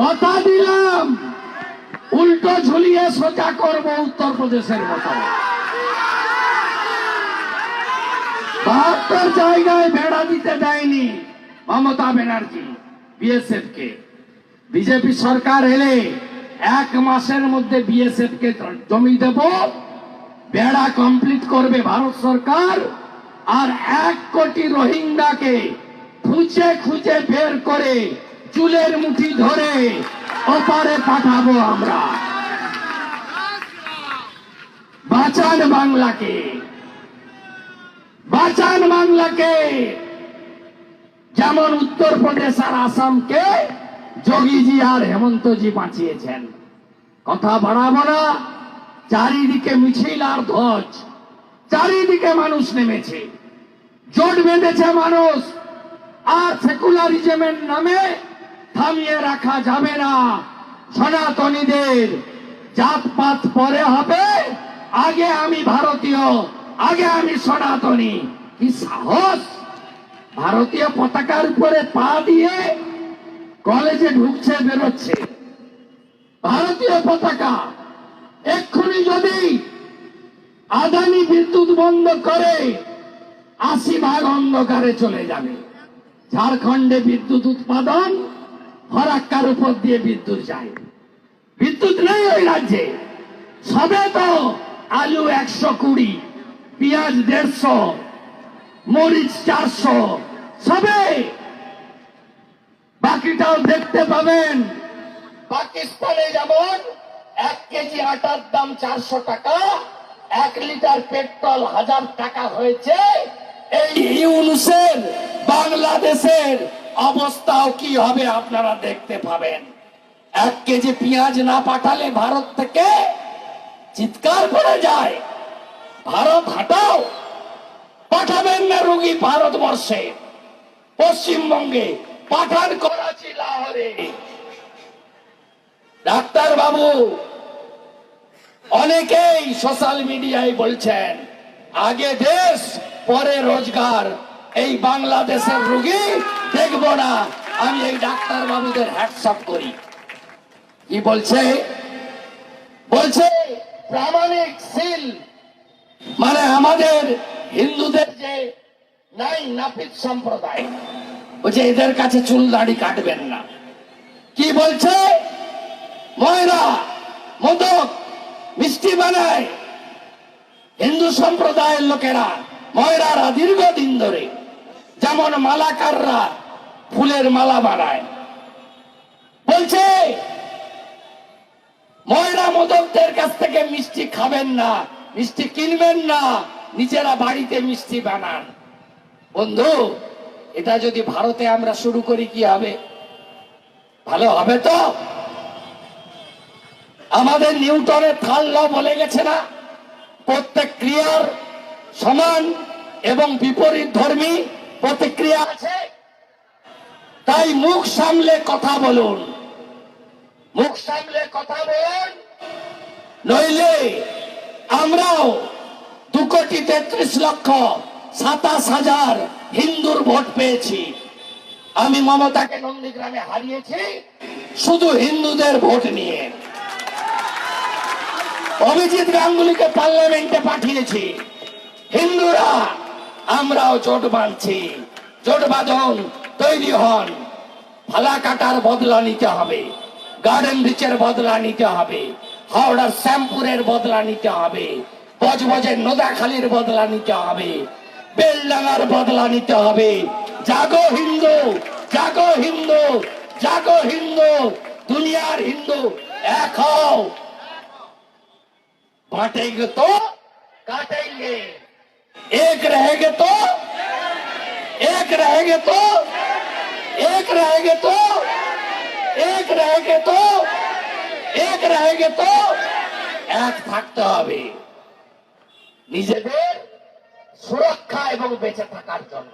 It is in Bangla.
কথা দিলাম। উল্টো ঝুলিয়ে সোজা করব উত্তরপ্রদেশের মতো। বাহাত্তর জায়গায় বেড়া দিতে দেয়নি মমতা ব্যানার্জি বিএসএফ কে বিজেপি সরকার এলে এক মাসের মধ্যে বিএসএফ কে জমি দেব, বেড়া কমপ্লিট করবে ভারত সরকার, আর এক কোটি রোহিঙ্গাকে খুঁজে খুঁজে বের করে চুলের মুঠি ধরে ওপারে পাঠাবো আমরা। বাঁচান বাংলাকে। বাঁচান বাংলাকে। যেমন উত্তরপ্রদেশ আর আসামকে যোগীজি আর হেমন্তজি বাঁচিয়েছেন। কথা বাড়াবো না চারিদিকে মিছিল আর ধ্বজ, চারিদিকে মানুষ নেমেছে। জোট বেঁধেছে মানুষ, আর সেকুলারিজমের নামে থামিয়ে রাখা যাবে না। সনাতনীদের জাতপাত পরে হবে। আগে আমি ভারতীয়, আগে আমি সনাতনী। কি সাহস? ভারতীয় পতাকার উপরে পা দিয়ে কলেজে ঢুকছে, বেরোচ্ছে। ভারতীয় পতাকা, এক্ষুনি যদি আদানি বিদ্যুৎ বন্ধ করে, আশি ভাগ অন্ধকারে চলে যাবে। ঝাড়খণ্ডে বিদ্যুৎ উৎপাদন ফরাক্কার উপর দিয়ে বিদ্যুৎ যায়। বিদ্যুৎ নেই ওই রাজ্যে। সবে তো আলু একশো কুড়ি, পেঁয়াজ দেড়শো, মরিচ চারশো, সবে। বাকিটাও দেখতে পাবেন। পাকিস্তানে যেমন এক কেজি আটার দাম চারশো টাকা, এক লিটার পেট্রোল হাজার টাকা হয়েছে। এই ইউনুসের, বাংলাদেশের অবস্থাও কি হবে আপনারা দেখতে পাবেন। এক কেজি পেঁয়াজ না পাঠালে ভারত থেকে চিৎকার করে যায়। ভারত হাটাও। পাঠাবেন না রুগী ভারতবর্ষে। পশ্চিমবঙ্গে পাঠান করাচি, লাহোরে। ডাক্তার বাবু অনেকেই সোশ্যাল মিডিয়ায় বলছেন, আগে দেশ, পরে রোজগার। এই বাংলাদেশের রুগী দেখব না। আমি এই ডাক্তার বাবুদের হ্যাটসঅপ করি। কি বলছে? বলছে, প্রামাণিক সিল মানে আমাদের হিন্দুদের যে নাই নাপিত সম্প্রদায় বলছে এদের কাছে চুল দাড়ি কাটবেন না। কি বলছে? ময়রা মদক, মিষ্টি বানায়। হিন্দু সম্প্রদায়ের লোকেরা ময়রারা দীর্ঘদিন ধরে, যেমন মালাকাররা ফুলের মালা বানায়। বলছে ময়রা মোদকদের কাছ থেকে মিষ্টি খাবেন না, মিষ্টি কিনবেন না, নিজেরা বাড়িতে মিষ্টি বানান। বন্ধু, এটা যদি ভারতে আমরা শুরু করি, কি হবে? ভালো হবে তো? আমাদের নিউটনের থাল ল বলে গেছে না? প্রত্যেক ক্রিয়ার সমান এবং বিপরীত ধর্মী প্রতিক্রিয়া আছে। তাই মুখ সামলে কথা বলুন। মুখ সামলে কথা বলুন। নইলে আমরাও দু কোটি তেত্রিশ লক্ষ সাতাশ হাজার হিন্দুর ভোট পেয়েছি। আমি মমতাকে নন্দীগ্রামে হারিয়েছি, শুধু হিন্দুদের ভোট নিয়ে। অভিজিৎ গাঙ্গুলিকে পার্লামেন্টে পাঠিয়েছি। হিন্দুরা আমরাও জোট বাঁধছি। জোট বাঁধন তৈরি হন ফালা কাটার বদলা নিতে হবে গার্ডেন রিচের বদলা নিতে হবে হাওড়ার শ্যামপুরের বদলা নিতে হবে বজবজের নোদাখালীর বদলা নিতে হবে বেলডাঙ্গার বদলা নিতে হবে জাগো হিন্দু জাগো হিন্দু জাগো হিন্দু দুনিয়ার হিন্দু এক হও बांटेंगे तो काटेंगे एक रहेंगे तो एक रहेंगे तो एक रहेंगे तो एक रहेंगे तो এক रहेंगे তো এক থাকতে হবে নিজেদের সুরক্ষা এবং বেঁচে থাকার জন্য